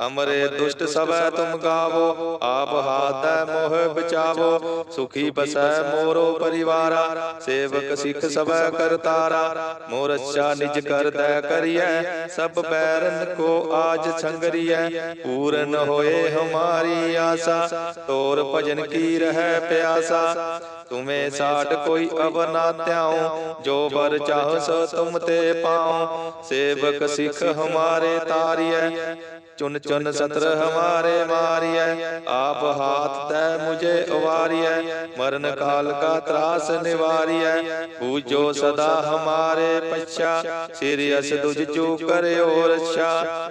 ਅਮਰੇ ਦੁਸ਼ਟ ਸਭੈ ਤੁਮ ਗਾਵੋ, ਆਪ ਹਾਥੈ ਮੋਹ ਬਚਾਵੋ, ਸੁਖੀ ਬਸੈ ਮੋਰੋ ਪਰਿਵਾਰਾ, ਸੇਵਕ ਸਿੱਖ ਸਭੈ ਕਰਤਾਰਾ ਮੋਰ ਅੱਛਾ ਨਿਜ ਕਰਦੈ ਕਰੀਐ, ਸਭ ਬੈਰਨ ਕੋ ਆਜ ਸੰਗਰੀਐ, ਪੂਰਨ ਹੋਏ ਹਮਾਰੀ ਆਸਾ, ਤੋਰ ਭਜਨ ਕੀ ਰਹਿ ਪਿਆਸਾ ਤੁਮੇ ਸਾਡ ਕੋਈ ਅਵ ਨਾ ਧਿਆਉ ਜੋ ਬਰ ਚਾਹ ਸੋ ਤੁਮ ਤੇ ਪਾਉ ਸੇਵਕ ਸਿੱਖ ਹਮਾਰੇ ਤਾਰੀਐ ਚੁਨ ਚੁਨ ਸਤਰ ਹਮਾਰੇ ਮਾਰੀਐ। ਆਪ ਹਾਥ ਤੈ ਮੁਝੇ ਉਵਾਰੀਐ ਮਰਨ ਕਾਲ ਕਾ ਤਰਾਸ ਨਿਵਾਰੀਐ। ਪੂਜੋ ਸਦਾ ਹਮਾਰੇ ਪਛਾ। ਸਿਰ ਅਸ ਦੁਜ ਚੂ ਕਰਿਓ ਰਛਾ।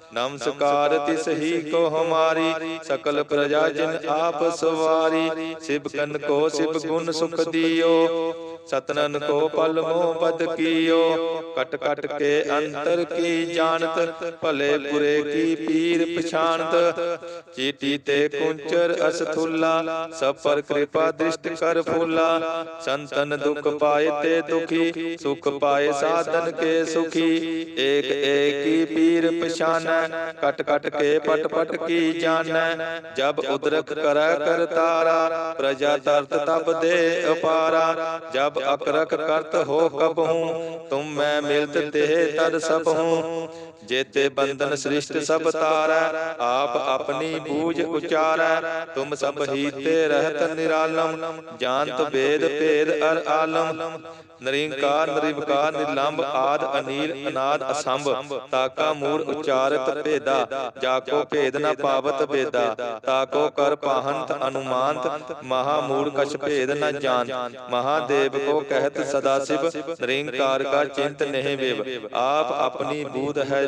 ਨਮਸਕਾਰ ਤਿਸ ਹੀ ਕੋ ਹਮਾਰੀ ਸਕਲ ਪ੍ਰਜਾ ਜਿਨ ਆਪ ਸਵਾਰੀ ਸਿਵ ਕਨ ਕੋ ਸਿਵ ਗੁਣ ਸੁਖ ਦਿਓ। ਸਤਨਨ ਕੋ ਪਲ ਮੋ ਬਦ ਕੀਓ। ਕਟ ਕਟ ਕੇ ਅੰਤਰ ਕੀ ਜਾਣਤ ਭਲੇ ਬੁਰੇ ਕੀ ਪੀਰ ਪਛਾਨਤ ਚੀਟੀ ਤੇ ਕੁੰਚਰ ਅਸਥੁੱਲਾ ਸਭ ਪਰ ਕਿਰਪਾ ਦ੍ਰਿਸ਼ਟ ਕਰ ਫੂਲਾ। ਸੰਤਨ ਦੁਖ ਪਾਏ ਤੇ ਦੁਖੀ ਸੁਖ ਪਾਏ ਸਾਧਨ ਕੇ ਸੁਖੀ। ਏਕ ਏਕੀ ਪੀਰ ਪਛਾਨੈ ਕਟ ਕਟ ਕੇ ਪਟ ਪਟ ਕੀ ਜਾਣੈ? ਜਬ ਉਦਰਕ ਕਰੈ ਕਰਤਾਰਾ ਪ੍ਰਜਾ ਤਰਤ ਤਬ ਦੇ ਅਪਾਰਾ ਜਬ ਅਕਰਕ ਕਰਤ ਹੋ ਕਬਹੂ, ਤੁਮ ਮੈਂ ਮਿਲਤ ਤੇ ਤਦ ਸਭ ਹੂੰ ਜੇਤੇ ਬੰਧਨ ਸ੍ਰਿਸ਼ਟ ਸਭ ਤਾਰੈ, ਆਪ ਆਪਣੀ ਬੂਝ ਉਚਾਰੈ, ਤੁਮ ਸਭ ਹੀਤੇ ਰਹਿਤ ਨਿਰਾਲਮ ਜਾਣਤ ਵੇਦ ਭੇਦ ਅਰ ਆਲਮ। ਨਰਿੰਕਾਰ, ਨਿਰਵਕਾਰ ਨਿਰਲੰਭ ਆਦ ਅਨੀਲ, ਅਨਾਦ ਅਸੰਭ, ਤਾਕਾ ਮੂੜ ਉਚਾਰਤ ਭੇਦਾ, ਜਾਕੋ ਭੇਦ ਨ ਪਾਵਤ ਭੇਦਾ ਤਾਕੋ ਕਰ ਪਾਹੰਤ ਅਨੁਮਾਨਤ, ਮਹਾ ਮੂੜ ਕਛ ਭੇਦ ਨ ਜਾਣ ਮਹਾਦੇਵ ਕੋ ਕਹਿਤ ਸਦਾ ਸਿਵ, ਨਰਿੰਕਾਰ ਕਾ ਚਿੰਤ ਨਹਿ ਵਿਵ। ਆਪ ਆਪਣੀ ਬੂਧ ਹੈ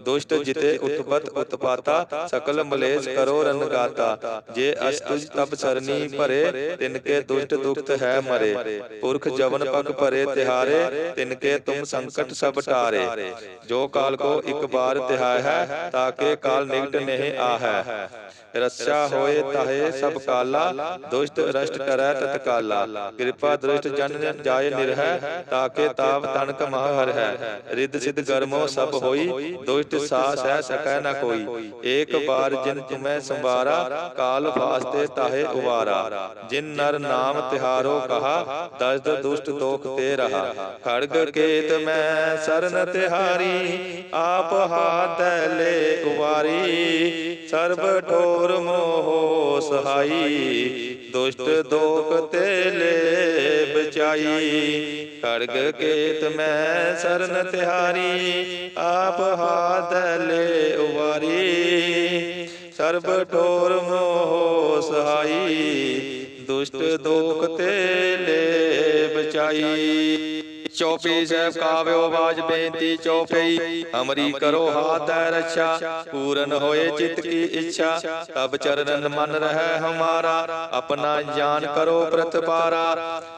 ਦੁਸ਼ਟ ਜਿਤੇ ਉਤਪਤ ਉਤਪਾਤਾ, ਸਕਲ ਮਲੇਸ਼ ਕਰੋ ਰਨਗਾਤਾ ਜੇ ਅਸਤੁਜ ਤਬ ਸਰਨੀ ਭਰੇ ਤਿਨ ਕੇ ਦੁਸ਼ਟ ਦੁਖਤ ਹੈ ਮਰੇ। ਪੁਰਖ ਜਵਨ ਪਗ ਭਰੇ ਤਿਹਾਰੇ ਤਿਨ ਕੇ ਤੁਮ ਸੰਕਟ ਸਭ ਟਾਰੇ। ਜੋ ਕਾਲ ਕੋ ਇੱਕ ਬਾਰ ਤਿਹਾਇ ਹੈ ਤਾਕੇ ਕਾਲ ਨਿਕਟ ਨਹੀਂ ਆਹੈ। ਰੱਛਾ ਹੋਏ ਤਹੇ ਸਭ ਕਾਲਾ, ਦੁਸ਼ਟ ਰਸ਼ਟ ਕਰੈ ਤਤਕਾਲਾ ਕਿਰਪਾ ਦ੍ਰਿਸ਼ਟ ਜਨ ਜਾਏ ਨਿਰਹਿ ਤਾਕੇ ਤਾਪ ਤਨਕ ਮਹ ਹੈ ਰਿੱਧ ਸਿਧ ਗਰਮੋ ਸਭ ਹੋਈ, ਦੁਸ਼ਟ ਸਾਸ ਹੈ ਸਕੈ ਨ ਕੋਈ। ਏਕ ਬਾਰ ਜਿਨ ਤੁਮੈ ਸੰਵਾਰਾ ਕਾਲ ਵਾਸਤੇ ਤਾਹੇ ਉਵਾਰਾ। ਜਿਨ ਨਰ ਨਾਮ ਤਿਹਾਰੋ ਕਹਾ ਦਸਦ ਦੁਸ਼ਟ ਦੋਖ ਤੇ ਰਹਾ। ਖੜਗ ਕੇਤ ਮੈਂ ਸਰਨ ਤਿਹਾਰੀ, ਆਪ ਹਾਥ ਲੈ ਉਵਾਰੀ। ਸਰਬ ਠੋਰ ਮੋਹ ਸਹਾਈ, ਦੁਸ਼ਟ ਦੋਖ ਤੇ ਲੈ ਬਚਾਈ ਖੜਗ ਕੇਤ ਮੈਂ ਸਰਨ ਤਿਹਾਰੀ, ਆਪ ਹਾਥ ਲੈ ਉਵਾਰੀ। ਸਰਬ ਠੋਰ ਮੋਹ ਸਹਾਈ, ਦੁਸ਼ਟ ਦੋਖ ਤੇ ਲੈ ਬਚਾਈ ਚੌਪਈ ਸਾਹਿਬ ਕਾਵਿਓ ਬਾਜ ਬੇਨਤੀ ਚੌਪਈ, ਅਮਰੀ ਕਰੋ ਹਾਥ ਹੈ ਪੂਰਨ ਹੋਏ ਚਿਤ ਕੀ ਇੱਛਾ। ਤਬ ਚਰਨਨ ਮਨ ਰਹਿ ਹਮਾਰਾ, ਆਪਣਾ ਜਾਨ ਕਰੋ ਪ੍ਰਤਪਾਰਾ।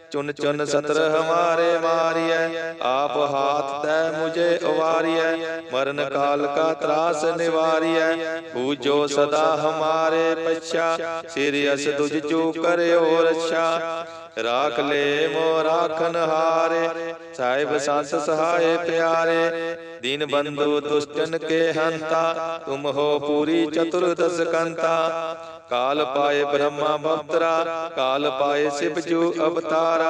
ਚੁਨ ਚੁਨ ਸਤਰ ਹਮਾਰੇ ਮਾਰੀਐ। ਆਪ ਹਾਥ ਤੈ ਮੁਝੇ ਉਵਾਰੀਐ ਮਰਨ ਕਾਲ ਕਾ ਤਰਾਸ ਨਿਵਾਰੀਐ। ਬੂਝੋ ਸਦਾ ਹਮਾਰੇ ਪਛਾ। ਸਿਰ ਅਸ ਤੁਝ ਚੂ ਕਰਿਓ ਰਛਾ। ਰਾਖ ਲੈ ਮੋ ਰਾਖਨ ਹਾਰੇ। ਸਾਹਿਬ ਸੰਤ ਸਹਾਏ ਪਿਆਰੇ। ਦੀਨ ਬੰਧੂ ਦੁਸ਼ਟਨ ਕੇ ਹੰਤਾ। ਤੁਮ ਹੋ ਪੂਰੀ ਚਤੁਰਦਸ ਕੰਤਾ। ਕਾਲ ਪਾਏ ਬ੍ਰਹਮਾ ਬਵਤਰਾ ਕਾਲ ਪਾਏ ਸਿਵ ਜੂ ਅਵਤਾਰਾ।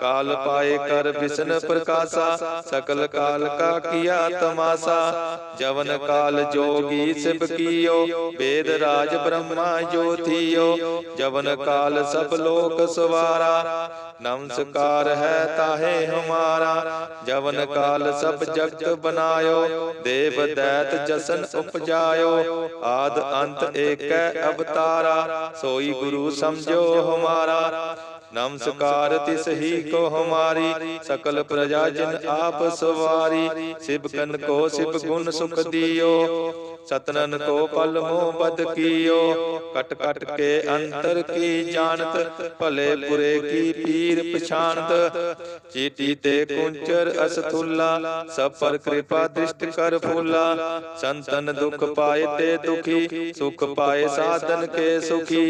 ਕਾਲ ਪਾਏ ਕਰ ਵਿਸ਼ਨ ਪ੍ਰਕਾਸ਼ਾ, ਸਕਲ ਕਾਲ ਕਾ ਕੀਆ ਤਮਾਸਾ। ਜਵਨ ਕਾਲ ਜੋਗੀ ਸਿਵ ਕੀਓ ਵੇਦ ਰਾਜ ਬ੍ਰਹਮਾ ਜੋਤੀਓ ਜਵਨ ਕਾਲ ਸਭ ਲੋਕ ਸਵਾਰਾ, ਨਮਸਕਾਰ ਹੈ ਤਾਹੇ ਹਮਾਰਾ। ਜਵਨ ਕਾਲ ਸਭ ਜਗਤ ਬਨਾਇਓ, ਦੇਵ ਦੈਤ ਜਸਨ ਉਪਜਾਇਓ। ਆਦ ਅੰਤ ਏਕੈ ਅਵਤਾਰਾ, ਸੋਈ ਗੁਰੂ ਸਮਝੋ ਹਮਾਰਾ। ਨਮਸਕਾਰ ਤਿਸ ਹੀ ਕੋ ਹਮਾਰੀ ਸਕਲ ਪ੍ਰਜਾ ਜਿਨ ਆਪ ਸਵਾਰੀ ਸਿਬਕਨ ਕੋ ਸਿਬ ਗੁਣ ਸੁਖ ਦਿਓ। ਸਤਨਨ ਕੋ ਪਲ ਮੋਹ ਬਦ ਕੀਓ। ਕਟ ਕਟ ਕੇ ਅੰਤਰ ਕੀ ਜਾਣਤ ਭਲੇ ਬੁਰੇ ਕੀ ਪੀਰ ਪਛਾਨਤ ਚੀਟੀ ਤੇ ਕੁੰਚਰ ਅਸਥੁੱਲਾ ਸਭ ਪਰ ਕਿਰਪਾ ਦ੍ਰਿਸ਼ਟ ਕਰ ਫੂਲਾ। ਸੰਤਨ ਦੁਖ ਪਾਏ ਤੇ ਦੁਖੀ ਸੁਖ ਪਾਏ ਸਾਧਨ ਕੇ ਸੁਖੀ।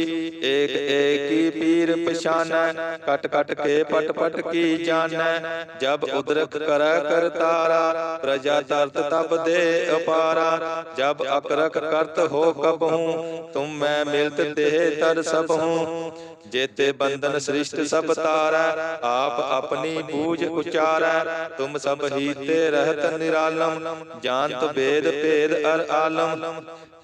ਏਕ ਏਕ ਪੀਰ ਪਛਾਨੈ ਕਟ ਕਟ ਕੇ ਪਟ ਪਟ ਕੀ ਜਾਣੈ? ਜਬ ਉਦਰਕ ਕਰੈ ਕਰਤਾਰਾ ਪ੍ਰਜਾ ਤਰਤ ਤਬ ਦੇ ਅਪਾਰਾ। ਜਬ ਅਕਰਕ ਕਰਤ ਹੋ ਕਬਹੂ ਤੁਮ ਮੈਂ ਮਿਲਤ ਤੇ ਤਰ ਸਭ ਜੇਤੇ ਬੰਧਨ ਸ੍ਰਿਸ਼ਟ ਸਭ ਤਾਰੈ, ਆਪ ਆਪਣੀ ਬੂਝ ਉਚਾਰੈ। ਤੁਮ ਸਭ ਹੀ ਤੇ ਰਹਿਤ ਨਿਰਾਲਮ, ਜਾਣਤ ਵੇਦ ਭੇਦ ਅਰ ਆਲਮ।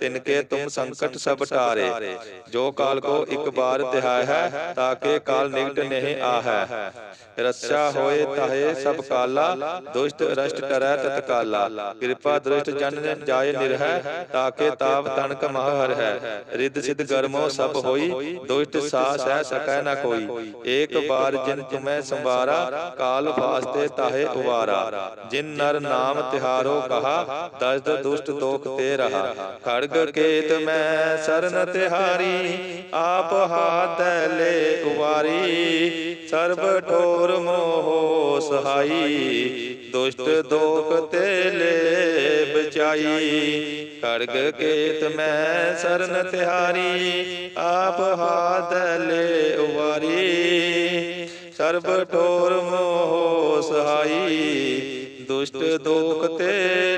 ਤਿਨ ਕੇ ਤੁਮ ਸੰਕਟ ਸਭ ਟਾਰੇ। ਜੋ ਕਾਲ ਕੋ ਇੱਕ ਬਾਰ ਤਿਹਾਇ ਹੈ ਤਾਕੇ ਕਾਲ ਨਿਕਟ ਨਹੀਂ ਆਹੈ। ਰੱਛਾ ਹੋਏ ਤਾਹੇ ਸਭ ਕਾਲਾ, ਦੁਸ਼ਟ ਰਸ਼ਟ ਕਰੈ ਤਤਕਾਲਾ ਕਿਰਪਾ ਦ੍ਰਿਸ਼ਟ ਜਨ ਜਾਏ ਨਿਰਹਿ ਤਾਕੇ ਤਾਪ ਤਨਕ ਮਹ ਹਰ ਹੈ ਰਿੱਧ ਸਿਧ ਗਰਮੋ ਸਭ ਹੋਈ, ਦੁਸ਼ਟ ਸਾਸ ਹੈ ਸਕੈ ਨ ਕੋਈ। ਏਕ ਬਾਰ ਜਿਨ ਤੁਮੈ ਸੰਵਾਰਾ, ਕਾਲ ਫਾਸਤੇ ਤਾਹੇ ਉਵਾਰਾ। ਜਿਨ ਨਰ ਨਾਮ ਤਿਹਾਰੋ ਕਹਾ ਦਸਦ ਦੁਸ਼ਟ ਦੋਖ ਤੇ ਰਹਾ। ਖੜਗ ਕੇਤ ਮੈਂ ਸਰਨ ਤਿਹਾਰੀ, ਆਪ ਹਾਥ ਲੈ ਉਵਾਰੀ। ਸਰਬ ਠੋਰ ਮੋਹ ਸਹਾਈ, ਦੁਸ਼ਟ ਦੋਖ ਤੇ ਲੈ ਬਚਾਈ ਖੜਗ ਕੇਤ ਮੈਂ ਸਰਨ ਤਿਹਾਰੀ, ਆਪ ਹਾਥ ਲੈ ਉਵਾਰੀ। ਸਰਬ ਠੋਰ ਮੋਹ ਸਹਾਈ, ਦੁਸ਼ਟ ਦੋਖ ਤੇ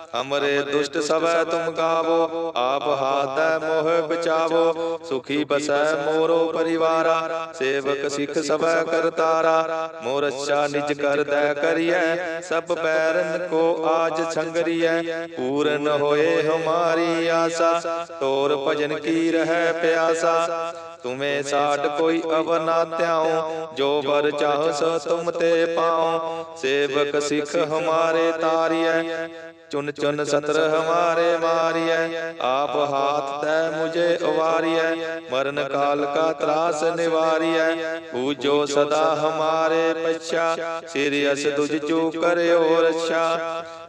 ਹਮਰੇ ਦੁਸ਼ਟ ਸਭੈ ਤੁਮ ਗਾਵੋ ਆਪ ਹਾਥੈ ਮੋਹ ਬਚਾਵੋ, ਸੁਖੀ ਬਸੈ ਮੋਰੋ ਪਰਿਵਾਰਾ, ਸੇਵਕ ਸਿੱਖ ਸਭੈ ਕਰਤਾਰਾ ਮੋਰ ਅੱਛਾ ਨਿਜ ਕਰਦੈ ਕਰੀਐ, ਸਭ ਬੈਰਨ ਕੋ ਆਜ ਸੰਗਰੀਐ, ਪੂਰਨ ਹੋਏ ਹਮਾਰੀ ਆਸਾ, ਤੋਰ ਭਜਨ ਕੀ ਰਹਿ ਪਿਆਸਾ ਤੁਮੇ ਸਾਡ ਕੋਈ ਅਵ ਨਾ ਧਿਆਉ ਜੋ ਬਰ ਚਾਹ ਸੋ ਤੁਮ ਤੇ ਪਾਉ। ਸੇਵਕ ਸਿੱਖ ਹਮਾਰੇ ਤਾਰੀਐ ਚੁਨ ਚੁਨ ਸਤਰ ਹਮਾਰੇ ਮਾਰੀਐ। ਆਪ ਹਾਥ ਤੈ ਮੁਝੇ ਉਵਾਰੀਐ ਮਰਨ ਕਾਲ ਕਾ ਤਰਾਸ ਨਿਵਾਰੀਐ। ਪੂਜੋ ਸਦਾ ਹਮਾਰੇ ਪਛਾ। ਸਿਰ ਅਸ ਤੁਝ ਚੂ ਕਰਿਓ ਰਛਾ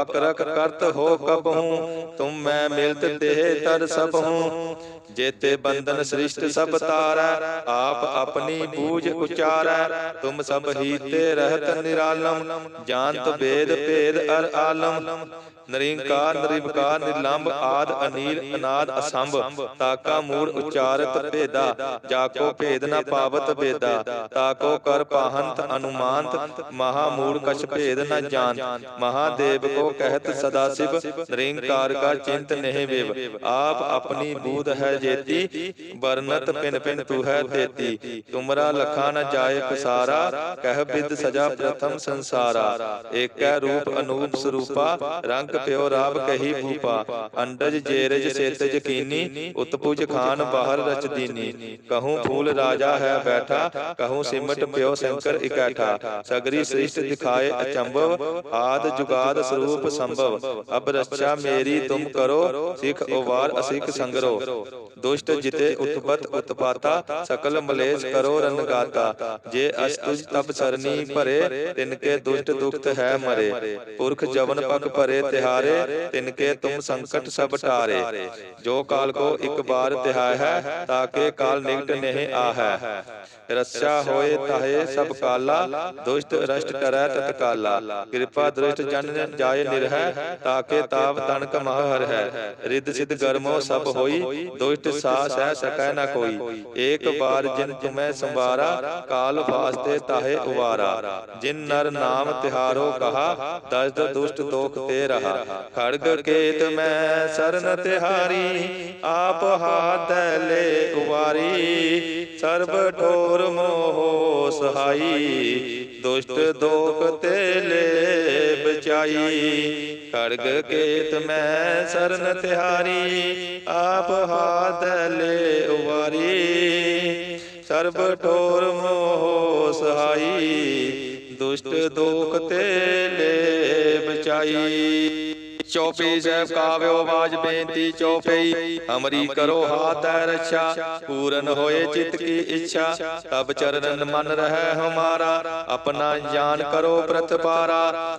ਅਕਰਕ ਕਰਤ ਹੋ ਕਬਹੂ ਤੁਮ ਮੈਂ ਮਿਲਤ ਤੇ ਤਰ ਸਭ ਹੂੰ। ਜੇਤੇ ਬੰਧਨ ਸ੍ਰਿਸ਼ਟ ਸਭ ਤਾਰੈ, ਆਪ ਆਪਣੀ ਬੂਝ ਉਚਾਰੈ। ਤੁਮ ਸਭ ਹੀ ਤੇ ਰਹਿਤ ਨਿਰਾਲਮ, ਜਾਣਤ ਵੇਦ ਭੇਦ ਅਰ ਆਲਮ। ਨਰਿੰਕਾਰ, ਨਿਰਵਿਕਾਰ ਨਿਰਲੰਭ ਆਦ ਅਨੀਲ, ਅਨਾਦ ਅਸੰਭ, ਤਾਕਾ ਮੂੜ ਉਚਾਰਤ ਭੇਦਾ। ਜਾਕੋ ਭੇਦ ਨ ਪਾਵਤ ਬੇਦਾ ਤਾਕੋ ਕਰ ਪਾਹੰਤ ਅਨੁਮਾਨਤ। ਮਹਾ ਮੂੜ ਕਛ ਭੇਦ ਨ ਜਾਣ ਮਹਾਦੇਵ ਕੋ ਕਹਿਤ ਸਦਾ ਸਿਵ ਨਿਰੰਕਾਰ ਕਾ ਚਿੰਤ ਨਹਿ ਵਿਵ। ਆਪ ਆਪਣੀ ਬੂਧ ਹੈ ਜੇਤੀ, ਵਰਨਤ ਪਿਨ ਪਿਨ ਤੂ ਹੈ ਤੇਤੀ। ਤੁਮਰਾ ਲਖਾ ਨ ਜਾਏ ਪਸਾਰਾ, ਕਹਿ ਬਿਦ ਸਜਾ ਪ੍ਰਥਮ ਸੰਸਾਰਾ। ਏਕੈ ਰੂਪ ਅਨੂਪ ਸਰੂਪਾ, ਰੰਗ ਪਿਓ ਰਾਵ ਕਹੀ ਭੂਪਾ। ਅੰਡਜ ਜੇਰਜ ਸੇਤਜ ਕੀਨੀ, ਉਤਪੁਜ ਖਾਨ ਬਾਹਰ ਰਚ ਦੀਨੀ। ਕਹੂੰ ਫੂਲ ਰਾਜਾ ਹੈ ਬੈਠਾ, ਕਹੂੰ ਸਿਮਟ ਪਿਓ ਸ਼ੰਕਰ ਇਕੈਠਾ। ਸਗਰੀ ਸ੍ਰਿਸ਼ਟ ਦਿਖਾਏ ਅਚੰਭਵ, ਆਦ ਜੁਗਾਦ ਸਰੂਪ ਸੰਭਵ। ਅਬ ਰੱਛਾ ਮੇਰੀ ਤੁਮ ਕਰੋ, ਸਿਖ ਉਵਾਰ ਅਸਿਖ ਸੰਗਰੋ। ਦੁਸ਼ਟ ਜਿਤੇ ਉਤਪਤ ਉਤਪਾਤਾ, ਸਕਲ ਮਲੇਸ਼ ਕਰੋ ਰਨਗਾਤਾ ਜੇ ਅਸਤੁਜ ਤਪ ਸਰਨੀ ਭਰੇ ਤਿਨ ਕੇ ਦੁਸ਼ਟ ਦੁਖਤ ਹੈ ਮਰੇ। ਪੁਰਖ ਜਵਨ ਪਗ ਭਰੇ ਤਿਹਾਰੇ ਤਿਨ ਕੇ ਤੁਮ ਸੰਕਟ ਸਭ ਟਾਰੇ। ਜੋ ਕਾਲ ਕੋ ਇੱਕ ਬਾਰ ਤਿਹਾਇ ਹੈ ਤਾਕੇ ਕਾਲ ਨਿਕਟ ਨਹੀਂ ਆਹੈ। ਰੱਛਾ ਹੋਏ ਤਾਹੇ ਸਭ ਕਾਲਾ, ਦੁਸ਼ਟ ਰਸ਼ਟ ਕਰੈ ਤਤਕਾਲਾ। ਕਿਰਪਾ ਦ੍ਰਿਸ਼ਟ ਜਨ ਜਾਏ ਨਿਰਹਿ, ਤਾਕੇ ਤਾਪ ਤਨਕ ਮਹਰ ਹੈ। ਰਿੱਧ ਸਿਧ ਗਰਮੋ ਸਭ ਹੋਈ, ਦੁਸ਼ਟ ਸਾ ਸਹਿ ਸਕੈ ਨਾ ਕੋਈ। ਏਕ ਬਾਰ ਜਿਨ ਤੁਮੈ ਸੰਵਾਰਾ, ਕਾਲ ਵਾਸਤੇ ਤਾਹੇ ਉਵਾਰਾ। ਜਿਨ ਨਰ ਨਾਮ ਤਿਹਾਰੋ ਕਹਾ, ਦਸਦ ਦੁਸ਼ਟ ਤੋਖ ਤੇ ਰਹਾ। ਖੜਗ ਕੇਤ ਮੈਂ ਸਰਨ ਤਿਹਾਰੀ, ਆਪ ਹਾਥ ਲੈ ਉਵਾਰੀ। ਸਰਬ ਠੋਰ ਮੋਹ ਸਹਾਈ, ਦੁਸ਼ਟ ਦੋਖ ਤੇ ਲੈ ਬਚਾਈ ਖੜਗ ਕੇਤ ਮੈਂ ਸਰਨ ਤਿਹਾਰੀ, ਆਪ ਹਾਥ ਲੈ ਉਵਾਰੀ। ਸਰਬ ਠੋਰ ਮੋਹ ਸਹਾਈ, ਦੁਸ਼ਟ ਦੋਖ ਤੇ ਲੈ ਬਚਾਈ। ਚੌਪਈ ਸਾਹਿਬ ਕਾਵਿਓ ਬਾਜ ਬੇਨਤੀ ਚੌਪਈ ਹਮਰੀ ਕਰੋ ਹਾਥ ਹੈ ਪੂਰਨ ਹੋਏ ਚਿਤ ਕੀ ਇੱਛਾ। ਤਬ ਚਰਨ ਮਨ ਰਹਿ ਹਮਾਰਾ, ਆਪਣਾ ਜਾਨ ਕਰੋ ਪ੍ਰਤਪਾਰਾ।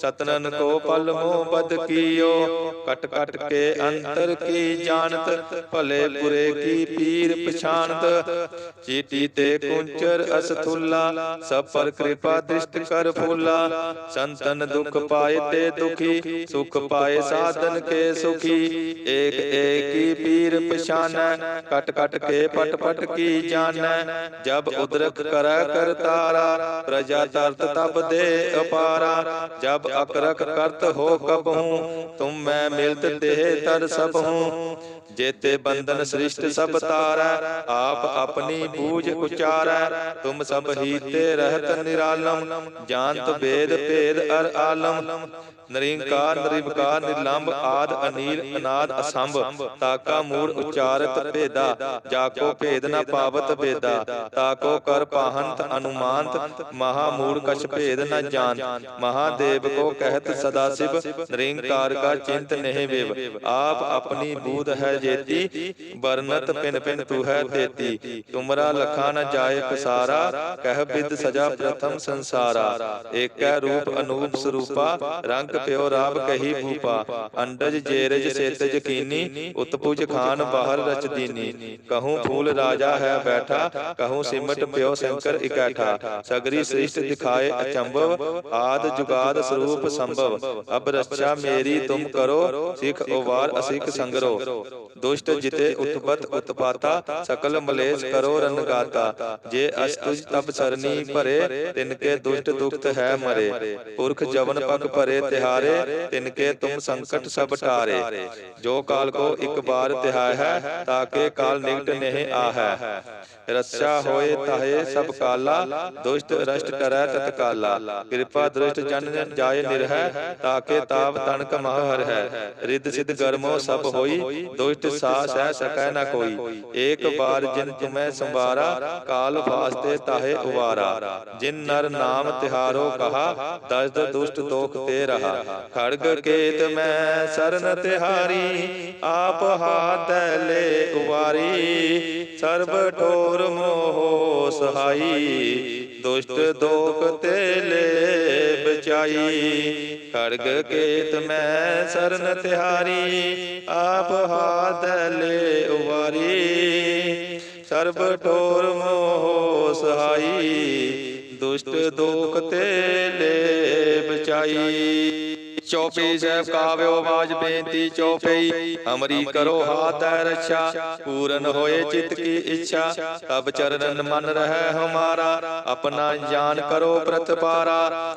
ਸਤਨਨ ਕੋ ਪਲ ਮੋ ਬਦ ਕੀਓ, ਕਟ ਕਟ ਕੇ ਅੰਤਰ ਕੀ ਜਾਣਤ, ਭਲੇ ਬੁਰੇ ਕੀ ਪੀਰ ਪਛਾਨਤ ਚੀਟੀ ਤੇ ਕੁੰਚਰ ਅਸਥੁੱਲਾ ਸਭ ਪਰ ਕਿਰਪਾ ਦ੍ਰਿਸ਼ਟ ਕਰ ਫੂਲਾ। ਸੰਤਨ ਦੁਖ ਪਾਏ ਤੇ ਦੁਖੀ, ਸੁਖ ਪਾਏ ਸਾਧਨ ਕੇ ਸੁਖੀ। ਏਕ ਏਕੀ ਪੀਰ ਪਛਾਨੈ, ਕਟ ਕਟ ਕੇ ਪਟ ਪਟ ਕੀ ਜਾਣੈ। ਜਬ ਉਦਰਕ ਕਰੈ ਕਰਤਾਰਾ ਪ੍ਰਜਾ ਤਰਤ ਤਬ ਦੇ ਅਪਾਰਾ। ਜਬ ਅਕਰਕ ਕਰਤ ਹੋ ਕਬਹੂ ਤੁਮ ਮੈਂ ਮਿਲਤ ਦੇਹ ਤਰ ਸਭ ਹੂੰ ਜੇਤੇ ਬੰਧਨ ਸ੍ਰਿਸ਼ਟ ਸਭ ਤਾਰੈ, ਆਪ ਆਪਣੀ ਬੂਝ ਉਚਾਰੈ, ਤੁਮ ਸਭ ਹੀ ਤੇ ਰਹਿਤ ਨਿਰਾਲਮ, ਜਾਣਤ ਵੇਦ ਭੇਦ ਅਰ ਆਲਮ। ਨਰਿੰਕਾਰ, ਨਿਰਵਕਾਰ ਨਿਰਲੰਭ ਆਦ ਅਨੀਲ, ਅਨਾਦ ਅਸੰਭ ਤਾਕਾ ਮੂੜ ਉਚਾਰਤ ਭੇਦਾ ਜਾਕੋ ਭੇਦ ਨ ਪਾਵਤ ਭੇਦਾ ਤਾਕੋ ਕਰ ਪਾਹੰਤ ਅਨੁਮਾਨਤ, ਮਹਾ ਮੂੜ ਕਛ ਭੇਦ ਨ ਜਾਣ ਮਹਾਦੇਵ ਕੋ ਕਹਿਤ ਸਦਾ ਸਿਵ, ਨਿਰੰਕਾਰ ਕਾ ਚਿੰਤ ਨਹੀਂ ਵਿਵ। ਆਪ ਆਪਣੀ ਬੂਧ ਹੈ ਜੇਤੀ ਬਰਨਤ ਪਿਨ ਪਿਨ ਤੂ ਹੈ ਤੇਤੀ। ਤੁਮਰਾ ਲਖਾ ਨ ਜਾਏ ਪਸਾਰਾ, ਕਹਿ ਬਿਦ ਸਜਾ ਪ੍ਰਥਮ ਸੰਸਾਰਾ। ਏਕੈ ਰੂਪ ਅਨੂਪ ਸਰੂਪਾ, ਰੰਗ ਪਿਓ ਰਾਬ ਕਹੀ ਭੂਪਾ। ਅੰਡਜ ਜੇਰਜ ਸੇਤਜ ਕੀਨੀ, ਉਤਪੁਜ ਖਾਨ ਬਾਹਰ ਰਚ ਦੀਨੀ। ਕਹੂੰ ਫੂਲ ਰਾਜਾ ਹੈ ਬੈਠਾ, ਕਹੂੰ ਸਿਮਟ ਪਿਓ ਸ਼ੰਕਰ ਇਕੈਠਾ। ਸਗਰੀ ਸ੍ਰਿਸ਼ਟ ਦਿਖਾਏ ਅਚੰਭਵ, ਆਦ ਜੁਗਾਦ ਸਰੂਪ ਸੰਭਵ। ਅਬ ਰੱਛਾ ਮੇਰੀ ਤੁਮ ਕਰੋ, ਸਿਖ ਉਵਾਰ ਅਸਿਕ ਸੰਗਰੋ। ਦੁਸ਼ਟ ਜਿਤੇ ਉਤਪਤ ਉਤਪਾਤਾ ਸਕਲ ਮਲੇਸ਼ ਕਰੋ ਰਨਗਾਤਾ ਜੇ ਅਸਤੁਜ ਤਬ ਦੁਸ਼ਟ ਟਾਰੇ। ਜੋ ਕਾਲ ਕੋ ਇੱਕ ਬਾਰ ਤਿਹਾਇ ਹੈ ਤਾਕੇ ਕਾਲ ਨਿਕਟ ਨਹੀਂ ਆਹੈ ਰੱਛਾ ਹੋਏ ਤਾਹੇ ਸਭ ਕਾਲਾ ਦੁਸ਼ਟ ਰਸ਼ਟ ਕਰੈ ਕਿਰਪਾ ਦ੍ਰਿਸ਼ਟ ਜਨ ਜਾਏ ਨਿਰਹਿ ਤਾਕੇ ਤਾਪ ਤਣਕ ਮਹ ਹਰ ਹੈ ਰਿੱਧ ਸਿਧ ਗਰਮੋ ਸਭ ਹੋਈ ਦੁਸ਼ਟ ਸਾਸ ਹੈ ਸਕੈ ਨ ਕੋਈ। ਏਕ ਬਾਰ ਜਿਨ ਤੁਮੈ ਸੰਵਾਰਾ ਕਾਲ ਵਾਸਤੇ ਤਾਹੇ ਉਵਾਰਾ। ਜਿਨ ਨਰ ਨਾਮ ਤਿਹਾਰੋ ਕਹਾ ਦਸਦ ਦੁਸ਼ਟ ਦੋਖ ਤੇ ਰਹਾ। ਖੜਗ ਕੇਤ ਮੈਂ ਸਰਨ ਤਿਹਾਰੀ ਆਪ ਹਾਥ ਲੈ ਉਵਾਰੀ। ਸਰਬ ਠੋਰ ਮੋਹ ਸਹਾਈ। ਦੁਸ਼ਟ ਦੋਖ ਤੇ ਲੈ ਬਚਾਈ ਖੜਗ ਕੇਤ ਮੈਂ ਸਰਨ ਤਿਹਾਰੀ, ਆਪ ਹਾਥ ਲੈ ਉਵਾਰੀ। ਸਰਬ ਠੋਰ ਮੋਹ ਸਹਾਈ, ਦੁਸ਼ਟ ਦੋਖ ਤੇ ਲੈ ਬਚਾਈ। ਚੌਪਈ ਸਾਹਿਬ ਕਾਵਿਓ ਬਾਜ ਬੇਨਤੀ ਚੌਪਈ, ਅਮਰੀ ਕਰੋ ਹਾਥ ਹੈ ਪੂਰਨ ਹੋਏ ਚਿਤ ਕੀ ਇੱਛਾ। ਤਬ ਚਰਨਨ ਮਨ ਰਹਿ ਹਮਾਰਾ, ਆਪਣਾ ਜਾਨ ਕਰੋ ਪ੍ਰਤਪਾਰਾ।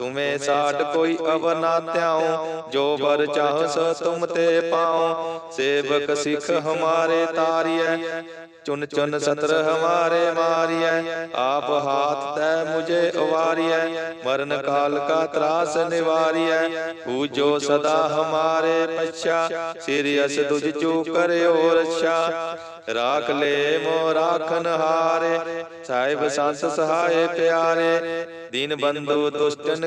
ਤੁਮੇ ਸਾਟ ਕੋਈ ਅਵਰ ਨਾ ਧਿਆਉ ਜੋ ਵਰ ਚਾਹ ਸੋ ਤੁਮ ਤੇ ਪਾਉ ਸੇਵਕ ਸਿੱਖ ਹਮਾਰੇ ਤਾਰੀਐ। ਚੁਨ ਚੁਨ ਸਤਰ ਹਮਾਰੇ ਮਾਰੀਐ। ਆਪ ਹਾਥ ਤੈ ਮੁਝੇ ਉਵਾਰੀਐ ਮਰਨ ਕਾਲ ਕਾ ਤਰਾਸ ਨਿਵਾਰੀਐ। ਪੂਜੋ ਸਦਾ ਹਮਾਰੇ ਪਛਾ। ਸਿਰ ਅਸ ਦੁਜ ਚੂ ਕਰਿਓ ਰੱਛਾ ਰਾਖ ਲੈ ਮੋ ਰਾਖਨ ਹਾਰੇ। ਸਾਹਿਬ ਸੰਸ ਸਹਾਏ ਪਿਆਰੇ। ਦੀਨ ਬੰਧੂ ਦੁਸ਼ਟਨ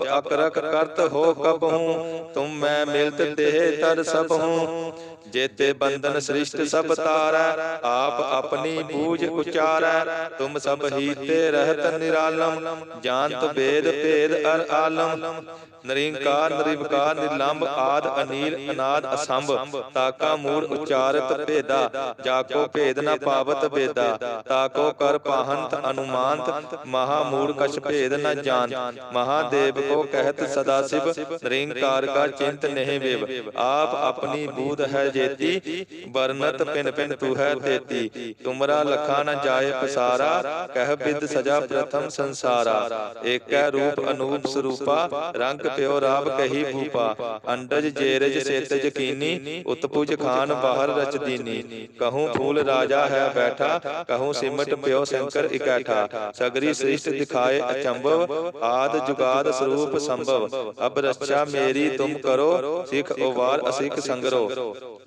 ਅਕਰਕ ਕਰਤ ਹੋ ਕਬਹੂ ਤੁਮ ਮੈਂ ਮਿਲਤ ਤੇ ਤਰ ਸਭੂ ਜੇਤੇ ਬੰਧਨ ਸ੍ਰਿਸ਼ਟ ਸਭ ਤਾਰੈ, ਆਪ ਆਪਣੀ ਬੂਝ ਉਚਾਰੈ। ਤੁਮ ਸਭ ਹੀ ਤੇ ਰਹਿਤ ਨਿਰਾਲਮ ਜਾਣਤ ਵੇਦ ਭੇਦ ਅਰ ਆਲਮ। ਨਰਿੰਕਾਰ, ਨਿਰਵਕਾਰ ਨਿਰਲੰਭ ਆਦ ਅਨੀਲ, ਅਨਾਦ ਅਸੰਭ ਤਾਕਾ ਮੂੜ ਉਚਾਰਤ ਭੇਦਾ ਜਾਕੋ ਭੇਦ ਨ ਪਾਵਤ ਵੇਦਾ ਤਾਕੋ ਕਰ ਪਾਹੰਤ ਅਨੁਮਾਨਤ, ਮਹਾ ਮੂੜ ਕਛ ਭੇਦ ਨ ਜਾਣ ਮਹਾਦੇਵ ਕੋ ਕਹਿਤ ਸਦਾ ਸਿਵ, ਨਿਰੰਕਾਰ ਕਾ ਚਿੰਤ ਨਹੀਂ ਵਿਵ। ਆਪ ਆਪਣੀ ਬੂਧ ਹੈ ਜੇਤੀ, ਵਰਨਤ ਪਿਨ ਪਿਨ ਤੂ ਹੈ ਤੇਤੀ। ਤੁਮਰਾ ਲਖਾ ਨ ਜਾਏ ਪਸਾਰਾ, ਕਹਿ ਬਿਦ ਸਜਾ ਪ੍ਰਥਮ ਸੰਸਾਰਾ। ਏਕੈ ਰੂਪ ਅਨੂਪ ਸਰੂਪਾ, ਰੰਗ ਪਿਓ ਰਾਬ ਕਹੀ ਭੂਪਾ। ਅੰਡਜ ਜੇਰਜ ਸੇਤਜ ਕੀਨੀ, ਉਤਪੁਜ ਖਾਨ ਬਾਹਰ ਰਚ ਦੀਨੀ। ਕਹੂੰ ਫੂਲ ਰਾਜਾ ਹੈ ਬੈਠਾ, ਕਹੂੰ ਸਿਮਟ ਪਿਓ ਸ਼ੰਕਰ ਇਕੈਠਾ। ਸਗਰੀ ਸ੍ਰਿਸ਼ਟ ਦਿਖਾਏ ਅਚੰਭਵ, ਆਦ ਜੁਗਾਦ ਸਰੂਪ ਸੰਭਵ। ਅਬ ਰਚਾ ਮੇਰੀ ਤੁਮ ਕਰੋ, ਸਿਖ ਉਵਾਰ ਅਸਿਖ ਸੰਗਰੋ।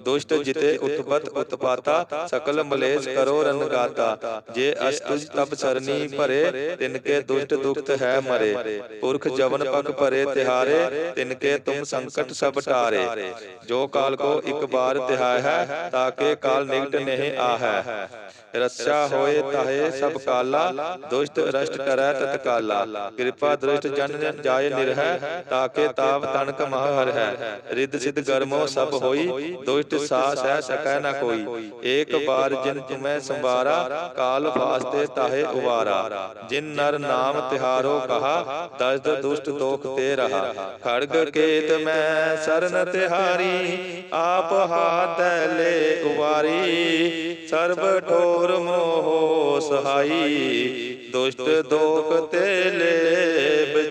ਦੁਸ਼ਟ ਜਿਤੇ ਉਤਪਤ ਉਤਪਾਤਾ ਸਕਲ ਮਲੇਸ਼ ਕਰੋ ਰਨਗਾਤਾ ਜੇ ਅਸਤੁਜ ਤਬ ਸਰਨੀ ਭਰੇ ਤਿਨਕੇ ਦੁਸ਼ਟ ਦੁਖਤ ਹੈ ਮਰੇ। ਪੁਰਖ ਜਵਨ ਪਗ ਭਰੇ ਤਿਹਾਰੇ ਤਿਨਕੇ ਤੁਮ ਸੰਕਟ ਸਭ ਟਾਰੇ। ਜੋ ਕਾਲ ਕੋ ਇੱਕ ਬਾਰ ਤਿਹਾਇ ਹੈ ਤਾਕੇ ਕਾਲ ਨਿਕਟ ਨਹੀਂ ਆਹੈ ਰਸਿਆ ਹੋਏ ਤਾਹੇ ਸਭ ਕਾਲਾ ਦੁਸ਼ਟ ਰਸ਼ਟ ਕਰੈ ਤਤਕਾਲਾ। ਕਿਰਪਾ ਦ੍ਰਿਸ਼ਟ ਜਨ ਜਾਏ ਨਿਰਹਿ ਤਾਕੇ ਤਾਪ ਤਨਕ ਮਹ ਹਰ ਹੈ ਰਿੱਧ ਸਿਧ ਗਰਮੋ ਸਭ ਹੋਈ ਦੁਸ਼ਟ ਸਾਸ ਹੈ ਸਕੈ ਨ ਕੋਈ। ਏਕ ਬਾਰ ਜਿਨ ਤੁਮੈ ਸੰਵਾਰਾ ਕਾਲ ਫਾਸਤੇ ਤਾਹੇ ਉਵਾਰਾ। ਜਿਨ ਨਰ ਨਾਮ ਤਿਹਾਰੋ ਕਹਾ ਦਸਦ ਦੁਸ਼ਟ ਦੋਖ ਤੇ ਰਹਾ। ਖੜਗ ਕੇਤ ਮੈਂ ਸਰਨ ਤਿਹਾਰੀ ਆਪ ਹਾਥ ਲੈ ਉਵਾਰੀ। ਸਰਬ ਠੋਰ ਮੋਹ ਸਹਾਈ। ਦੁਸ਼ਟ ਦੋਖ ਤੇ